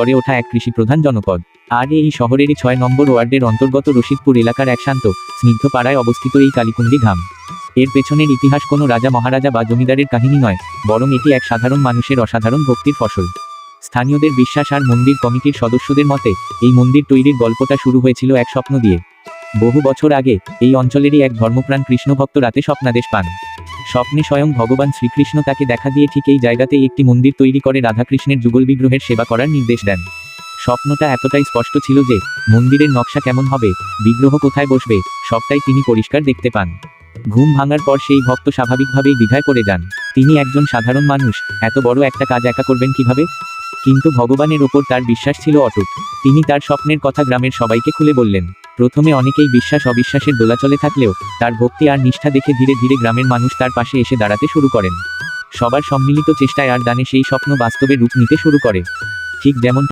গড়ে ওঠা এক কৃষিপ্রধান জনপদ। আর এই শহরেরই ছয় নম্বর ওয়ার্ডের অন্তর্গত রশিদপুর এলাকার এক শান্ত, স্নিগ্ধ পাড়ায় অবস্থিত এই কালীকুন্ডি ধাম এর পেছনের ইতিহাস কোনো রাজা, মহারাজা বা জমিদারের কাহিনী নয়, বরং এটি এক সাধারণ মানুষের অসাধারণ ভক্তির ফসল। স্থানীয়দের বিশ্বাস আর মন্দির কমিটির সদস্যদের মতে, এই মন্দির তৈরির গল্পটা শুরু হয়েছিল এক স্বপ্ন দিয়ে। বহু বছর আগে, এই অঞ্চলেরই এক ধর্মপ্রাণ কৃষ্ণভক্ত রাতে স্বপ্নাদেশ পান। স্বপ্নে স্বয়ং ভগবান শ্রীকৃষ্ণ তাকে দেখা দিয়ে ঠিক এই জায়গাতেই একটি মন্দির তৈরি করে রাধাকৃষ্ণের যুগল বিগ্রহের সেবা করার নির্দেশ দেন। স্বপ্নটা এতটাই স্পষ্ট ছিল যে, মন্দিরের নকশা কেমন হবে, বিগ্রহ কোথায় বসবে, সবটাই তিনি পরিষ্কার দেখতে পান। ঘুম ভাঙার পর সেই ভক্ত স্বাভাবিকভাবেই দ্বিধায় পড়ে যান। তিনি একজন সাধারণ মানুষ, এত বড় একটা কাজ একা করবেন কীভাবে? কিন্তু ভগবানের ওপর তার বিশ্বাস ছিল অটুট। তিনি তার স্বপ্নের কথা গ্রামের সবাইকে খুলে বললেন, প্রথমে অনেকেই বিশ্বাস অবিশ্বাসের দোলাচলে থাকলেও, তার ভক্তি আর নিষ্ঠা দেখে ধীরে ধীরে গ্রামের মানুষ তার পাশে এসে দাঁড়াতে শুরু করেন। সবার সম্মিলিত চেষ্টায় আর দানে সেই স্বপ্ন বাস্তবে রূপ নিতে শুরু করে। ঠিক যেমন